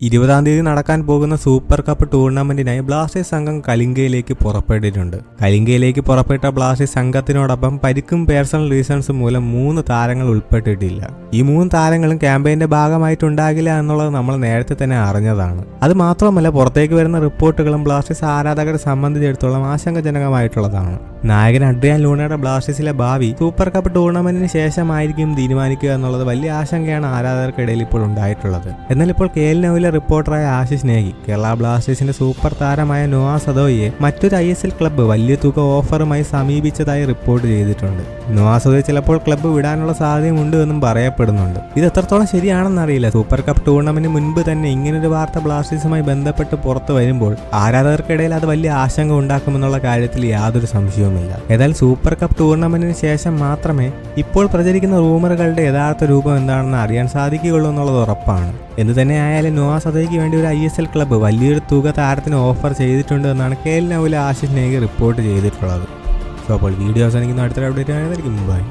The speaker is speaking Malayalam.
ഇരുപതാം തീയതി നടക്കാൻ പോകുന്ന സൂപ്പർ കപ്പ് ടൂർണമെന്റിനായി ബ്ലാസ്റ്റേഴ്സ് സംഘം കലിംഗയിലേക്ക് പുറപ്പെട്ടിട്ടുണ്ട്. കലിംഗയിലേക്ക് പുറപ്പെട്ട ബ്ലാസ്റ്റേഴ്സ് സംഘത്തിനോടൊപ്പം പരിക്കും പേഴ്സണൽ റീസൺസ് മൂലം മൂന്ന് താരങ്ങൾ ഉൾപ്പെട്ടിട്ടില്ല. ഈ മൂന്ന് താരങ്ങളും ക്യാമ്പയിന്റെ ഭാഗമായിട്ടുണ്ടാകില്ല എന്നുള്ളത് നമ്മൾ നേരത്തെ തന്നെ അറിഞ്ഞതാണ്. അത് മാത്രമല്ല പുറത്തേക്ക് വരുന്ന റിപ്പോർട്ടുകളും ബ്ലാസ്റ്റേഴ്സ് ആരാധകരെ സംബന്ധിച്ചിടത്തോളം ആശങ്കജനകമായിട്ടുള്ളതാണ്. നായകൻ അഡ്രിയാൻ ലൂണയുടെ ബ്ലാസ്റ്റേഴ്സിലെ ഭാവി സൂപ്പർ കപ്പ് ടൂർണമെന്റിന് ശേഷമായിരിക്കും തീരുമാനിക്കുക എന്നുള്ളത് വലിയ ആശങ്കയാണ് ആരാധകർക്കിടയിൽ ഇപ്പോൾ ഉണ്ടായിട്ടുള്ളത്. എന്നാൽ ഇപ്പോൾ കെ എൽ നൗവിലെ റിപ്പോർട്ടറായ ആശിഷ് നേഗി കേരള ബ്ലാസ്റ്റേഴ്സിന്റെ സൂപ്പർ താരമായ നോവാ സദോയെ മറ്റൊരു ഐ എസ് എൽ ക്ലബ്ബ് വലിയ തുക ഓഫറുമായി സമീപിച്ചതായി റിപ്പോർട്ട് ചെയ്തിട്ടുണ്ട്. നോവാ സദോയ് ചിലപ്പോൾ ക്ലബ്ബ് വിടാനുള്ള സാധ്യതയുണ്ട് എന്നും പറയപ്പെടുന്നുണ്ട്. ഇത് എത്രത്തോളം ശരിയാണെന്നറിയില്ല. സൂപ്പർ കപ്പ് ടൂർണമെന്റിന് മുൻപ് തന്നെ ഇങ്ങനൊരു വാർത്ത ബ്ലാസ്റ്റേഴ്സുമായി ബന്ധപ്പെട്ട് പുറത്തു വരുമ്പോൾ ആരാധകർക്കിടയിൽ അത് വലിയ ആശങ്ക ഉണ്ടാക്കുമെന്നുള്ള കാര്യത്തിൽ യാതൊരു സംശയവുമില്ല. ഏതായാലും സൂപ്പർ കപ്പ് ടൂർണമെന്റിന് ശേഷം മാത്രമേ ഇപ്പോൾ പ്രചരിക്കുന്ന റൂമറുകളുടെ യഥാർത്ഥ രൂപം എന്താണെന്ന് അറിയാൻ സാധിക്കുകയുള്ളൂ എന്നുള്ളത് ഉറപ്പാണ്. എന്ത് തന്നെ ആയാലും നോവാ സദയ്ക്ക് വേണ്ടി ഒരു ഐ എസ് എൽ ക്ലബ്ബ് വലിയൊരു തുക താരത്തിന് ഓഫർ ചെയ്തിട്ടുണ്ട് എന്നാണ് കെ എൽ നൗലെ ആശിഷ് നേഗി റിപ്പോർട്ട് ചെയ്തിട്ടുള്ളത്. സോ അപ്പോൾ വീഡിയോ അവസാനിക്കുന്ന. അടുത്ത അപ്ഡേറ്റ് ആയതായിരിക്കും. ബൈ